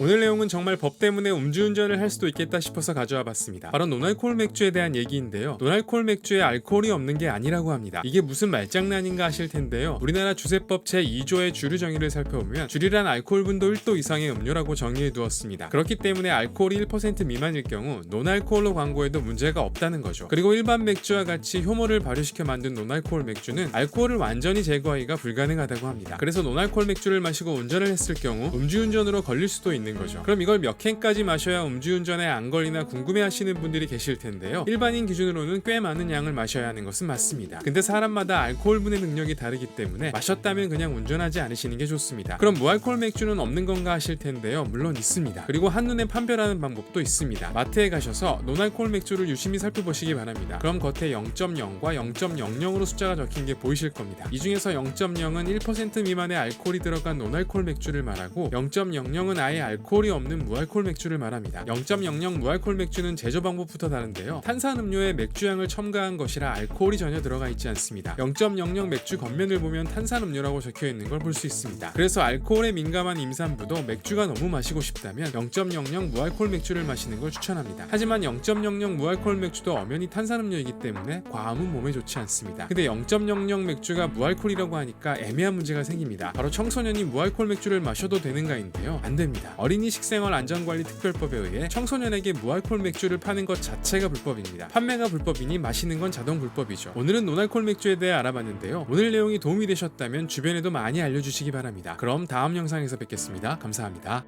오늘 내용은 정말 법 때문에 음주운전을 할 수도 있겠다 싶어서 가져와 봤습니다. 바로 노알코올 맥주에 대한 얘기인데요. 노알코올 맥주에 알코올이 없는 게 아니라고 합니다. 이게 무슨 말장난인가 하실 텐데요. 우리나라 주세법 제2조의 주류 정의를 살펴보면 주류란 알코올 분도 1도 이상의 음료라고 정의해 두었습니다. 그렇기 때문에 알코올이 1% 미만일 경우 논알코올로 광고해도 문제가 없다는 거죠. 그리고 일반 맥주와 같이 효모를 발효시켜 만든 논알코올 맥주는 알코올을 완전히 제거하기가 불가능하다고 합니다. 그래서 논알코올 맥주를 마시고 운전을 했을 경우 음주운전으로 걸릴 수도 있는 거죠. 그럼 이걸 몇 캔까지 마셔야 음주운전에 안 걸리나 궁금해하시는 분들이 계실 텐데요. 일반인 기준으로는 꽤 많은 양을 마셔야 하는 것은 맞습니다. 근데 사람마다 알코올 분해 능력이 다르기 때문에 마셨다면 그냥 운전하지 않으시는 게 좋습니다. 그럼 무알코올 맥주는 없는 건가 하실 텐데요. 물론 있습니다. 그리고 한눈에 판별하는 방법도 있습니다. 마트에 가셔서 논알코올 맥주를 유심히 살펴보시기 바랍니다. 그럼 겉에 0.0과 0.00으로 숫자가 적힌 게 보이실 겁니다. 이 중에서 0.0은 1% 미만의 알코올이 들어간 논알코올 맥주를 말하고 0.00은 아예 알코올 이 없는 무알코올 맥주를 말합니다. 0.00 무알코올 맥주는 제조 방법부터 다른데요. 탄산음료에 맥주향을 첨가한 것이라 알코올이 전혀 들어가 있지 않습니다. 0.00 맥주 겉면을 보면 탄산음료라고 적혀 있는 걸 볼 수 있습니다. 그래서 알코올에 민감한 임산부도 맥주가 너무 마시고 싶다면 0.00 무알코올 맥주를 마시는 걸 추천합니다. 하지만 0.00 무알코올 맥주도 엄연히 탄산음료이기 때문에 과음은 몸에 좋지 않습니다. 근데 0.00 맥주가 무알코올이라고 하니까 애매한 문제가 생깁니다. 바로 청소년이 무알코올 맥주를 마셔도 되는가인데요. 안 됩니다. 어린이 식생활 안전관리 특별법에 의해 청소년에게 무알코올 맥주를 파는 것 자체가 불법입니다. 판매가 불법이니 마시는 건 자동 불법이죠. 오늘은 논알코올 맥주에 대해 알아봤는데요. 오늘 내용이 도움이 되셨다면 주변에도 많이 알려주시기 바랍니다. 그럼 다음 영상에서 뵙겠습니다. 감사합니다.